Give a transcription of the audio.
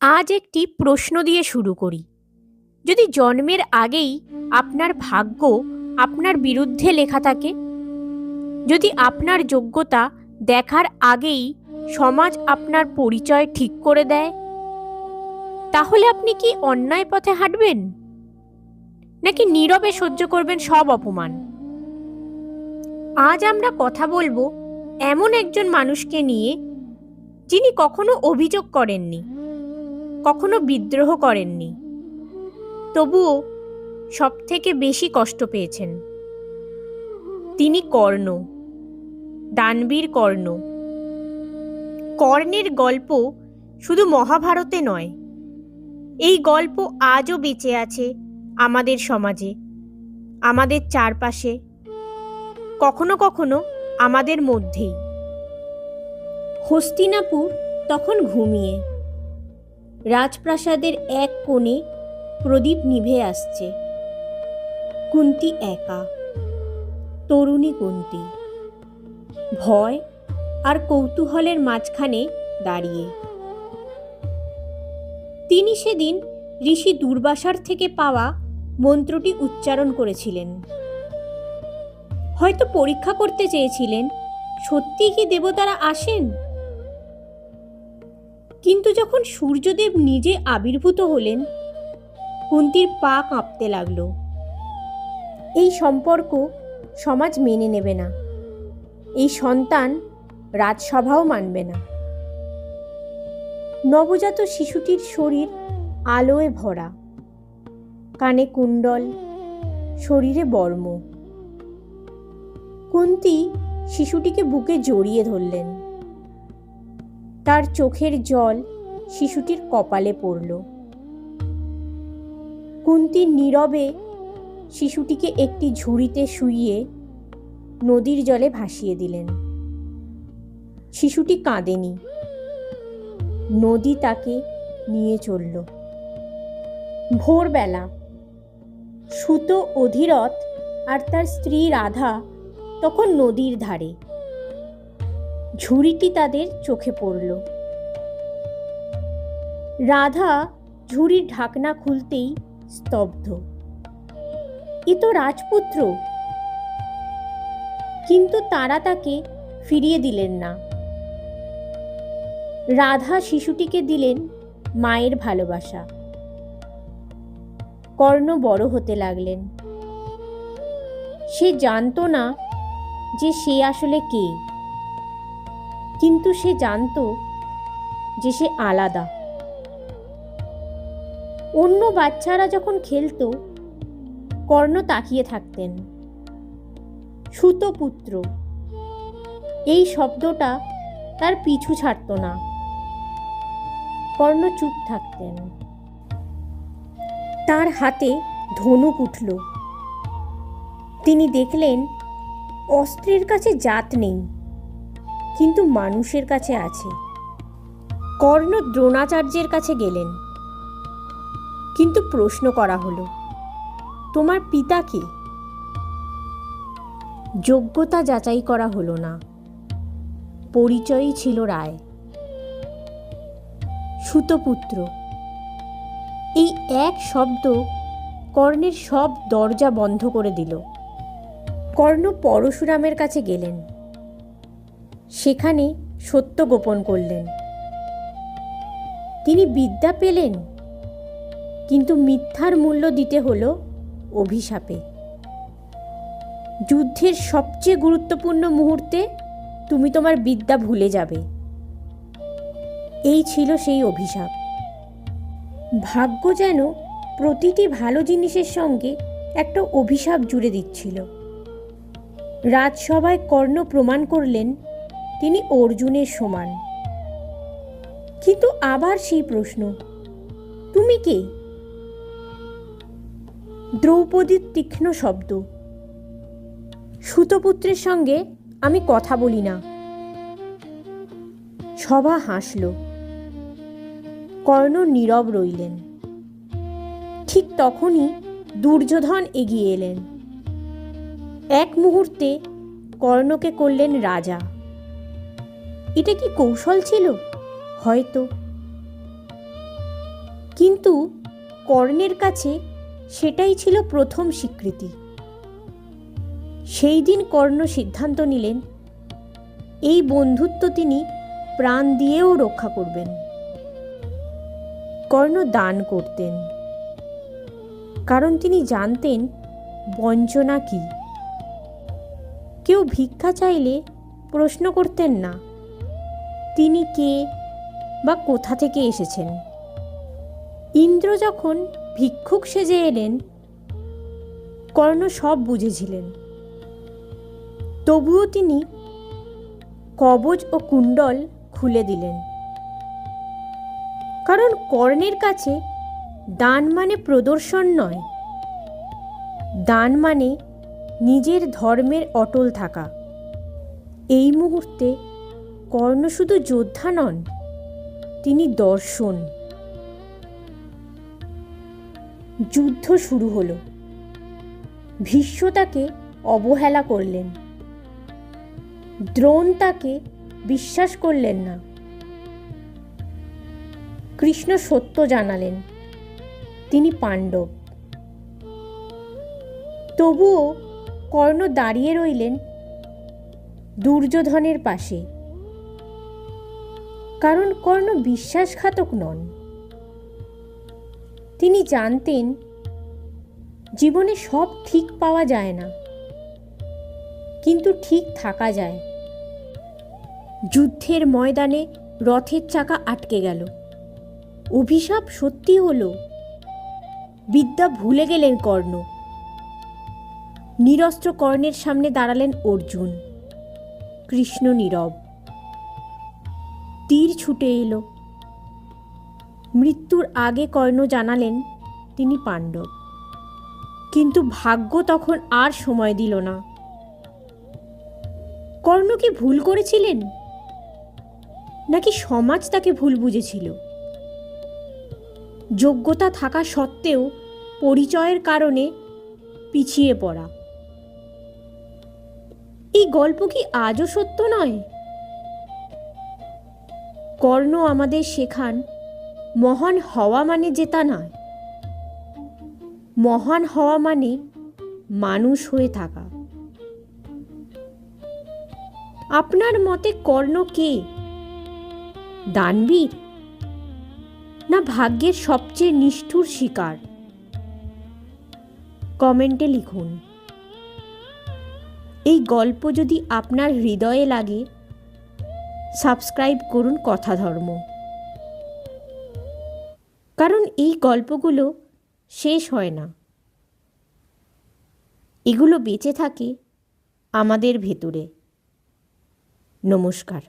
আজ একটি প্রশ্ন দিয়ে শুরু করি। যদি জন্মের আগেই আপনার ভাগ্য আপনার বিরুদ্ধে লেখা থাকে, যদি আপনার যোগ্যতা দেখার আগেই সমাজ আপনার পরিচয় ঠিক করে দেয়, তাহলে আপনি কি অন্যায় পথে হাঁটবেন? নাকি নীরবে সহ্য করবেন সব অপমান? আজ আমরা কথা বলব এমন একজন মানুষকে নিয়ে, যিনি কখনো অভিযোগ করেননি। কখনো বিদ্রোহ করেননি। তবুও সব থেকে বেশি কষ্ট পেয়েছেন। তিনি কর্ণ, দানবীর কর্ণ। কর্ণের গল্প শুধু মহাভারতে নয়, এই গল্প আজও বেঁচে আছে আমাদের সমাজে, আমাদের চারপাশে, কখনো কখনো আমাদের মধ্যেই। হস্তিনাপুর তখন ঘুমিয়ে। রাজপ্রাসাদের এক কোণে প্রদীপ নিভে আসছে। কুন্তি একা, তরুণী কুন্তি। ভয় আর কৌতূহলের মাঝখানে দাঁড়িয়ে। তিনি সেদিন ঋষি দুর্বাসার থেকে পাওয়া মন্ত্রটি উচ্চারণ করেছিলেন। হয়তো পরীক্ষা করতে চেয়েছিলেন সত্যি কি দেবতারা আসেন? কিন্তু যখন সূর্যদেব নিজে আবির্ভূত হলেন, কুন্তির পা কাঁপতে লাগল। এই সম্পর্ক সমাজ মেনে নেবে না। এই সন্তান রাজসভাও মানবে না। নবজাত শিশুটির শরীর আলোয় ভরা। কানে কুণ্ডল, শরীরে বর্ম। কুন্তি শিশুটিকে বুকে জড়িয়ে ধরলেন। তার চোখের জল শিশুটির কপালে পড়ল। কুন্তি নীরবে শিশুটিকে একটি ঝুড়িতে শুইয়ে নদীর জলে ভাসিয়ে দিলেন। শিশুটি কাঁদেনি। নদী তাকে নিয়ে চলল। ভোরবেলা সুতো অধীরথ আর তার স্ত্রী রাধা তখন নদীর ধারে। ঝুড়িটি তাদের চোখে পড়ল। রাধা ঝুড়ির ঢাকনা খুলতেই স্তব্ধ। এ তো রাজপুত্র। কিন্তু তারা তাকে ফিরিয়ে দিলেন না। রাধা শিশুটিকে দিলেন মায়ের ভালোবাসা। কর্ণ বড় হতে লাগলেন। সে জানতো না যে সে আসলে কে। কিন্তু সে জানতো যে সে আলাদা। অন্য বাচ্চারা যখন খেলত, কর্ণ তাকিয়ে থাকতেন। সুতপুত্র, এই শব্দটা তার পিছু ছাড়তো না। কর্ণ চুপ থাকতেন। তার হাতে ধনুক উঠল। তিনি দেখলেন, অস্ত্রের কাছে জাত নেই। কিন্তু মানুষের কাছে আছে। কর্ণ দ্রোণাচার্যের কাছে গেলেন। কিন্তু প্রশ্ন করা হলো, তোমার পিতা কে? যোগ্যতা যাচাই করা হলো না। পরিচয়ই ছিল রায়। সুতপুত্র। এই এক শব্দ কর্ণের সব দরজা বন্ধ করে দিল। কর্ণ পরশুরামের কাছে গেলেন। সেখানে সত্য গোপন করলেন। তিনি বিদ্যা পেলেন, কিন্তু মিথ্যার মূল্য দিতে হলো অভিশাপে। যুদ্ধের সবচেয়ে গুরুত্বপূর্ণ মুহূর্তে তুমি তোমার বিদ্যা ভুলে যাবে। এই ছিল সেই অভিশাপ। ভাগ্য যেন প্রতিটি ভালো জিনিসের সঙ্গে একটা অভিশাপ জুড়ে দিচ্ছিল। রাজসভায় কর্ণ প্রমাণ করলেন তিনি অর্জুনের সমান। কিন্তু আবার সেই প্রশ্ন, তুমি কে? দ্রৌপদীর তীক্ষ্ণ শব্দ, সুতপুত্রের সঙ্গে আমি কথা বলি না। সভা হাসল। কর্ণ নীরব রইলেন। ঠিক তখনই দুর্যোধন এগিয়ে এলেন। এক মুহূর্তে কর্ণকে করলেন রাজা। এটা কি কৌশল ছিল? হয়তো। কিন্তু কর্ণের কাছে সেটাই ছিল প্রথম স্বীকৃতি। সেই দিন কর্ণ সিদ্ধান্ত নিলেন, এই বন্ধুত্ব তিনি প্রাণ দিয়েও রক্ষা করবেন। কর্ণ দান করতেন। কারণ তিনি জানতেন বঞ্চনা কি। কেউ ভিক্ষা চাইলে প্রশ্ন করতেন না। তিনি কে বা কোথা থেকে এসেছেন? ইন্দ্র যখন ভিক্ষুক সেজে এলেন, কর্ণ সব বুঝেছিলেন। তবুও তিনি কবচ ও কুণ্ডল খুলে দিলেন। কারণ কর্ণের কাছে দান মানে প্রদর্শন নয়। দান মানে নিজের ধর্মের অটল থাকা। এই মুহূর্তে কর্ণ শুধু যোদ্ধা নন, তিনি দর্শন। যুদ্ধ শুরু হলো। ভীষ্ম তাকে অবহেলা করলেন। দ্রোণ তাকে বিশ্বাস করলেন না। কৃষ্ণ সত্য জানালেন, তিনি পাণ্ডব। তবুও কর্ণ দাঁড়িয়ে রইলেন দুর্যোধনের পাশে। কারণ কর্ণ বিশ্বাসঘাতক নন। তিনি জানতেন, জীবনে সব ঠিক পাওয়া যায় না, কিন্তু ঠিক থাকা যায়। যুদ্ধের ময়দানে রথের চাকা আটকে গেল। অভিশাপ সত্যি হলো, বিদ্যা ভুলে গেলেন কর্ণ। নিরস্ত্র কর্ণের সামনে দাঁড়ালেন অর্জুন। কৃষ্ণ নীরব। তীর ছুটে এলো। মৃত্যুর আগে কর্ণ জানালেন, তিনি পাণ্ডব। কিন্তু ভাগ্য তখন আর সময় দিল না। কর্ণ কি ভুল করেছিলেন? নাকি সমাজ তাকে ভুল বুঝেছিল? যোগ্যতা থাকা সত্ত্বেও পরিচয়ের কারণে পিছিয়ে পড়া। এই গল্প কি আজও সত্য নয়? কর্ণ আমাদের শেখান, মহান হওয়া মানে জেতা নয়। মহান হওয়া মানে মানুষ হয়ে থাকা। আপনার মতে কর্ণ কে? দানবীর? না ভাগ্যের সবচেয়ে নিষ্ঠুর শিকার? কমেন্টে লিখুন। এই গল্প যদি আপনার হৃদয়ে লাগে সাবস্ক্রাইব করুন কথা ধর্ম। কারণ এই গল্পগুলো শেষ হয় না। এগুলো বেঁচে থাকে আমাদের ভেতরে। নমস্কার।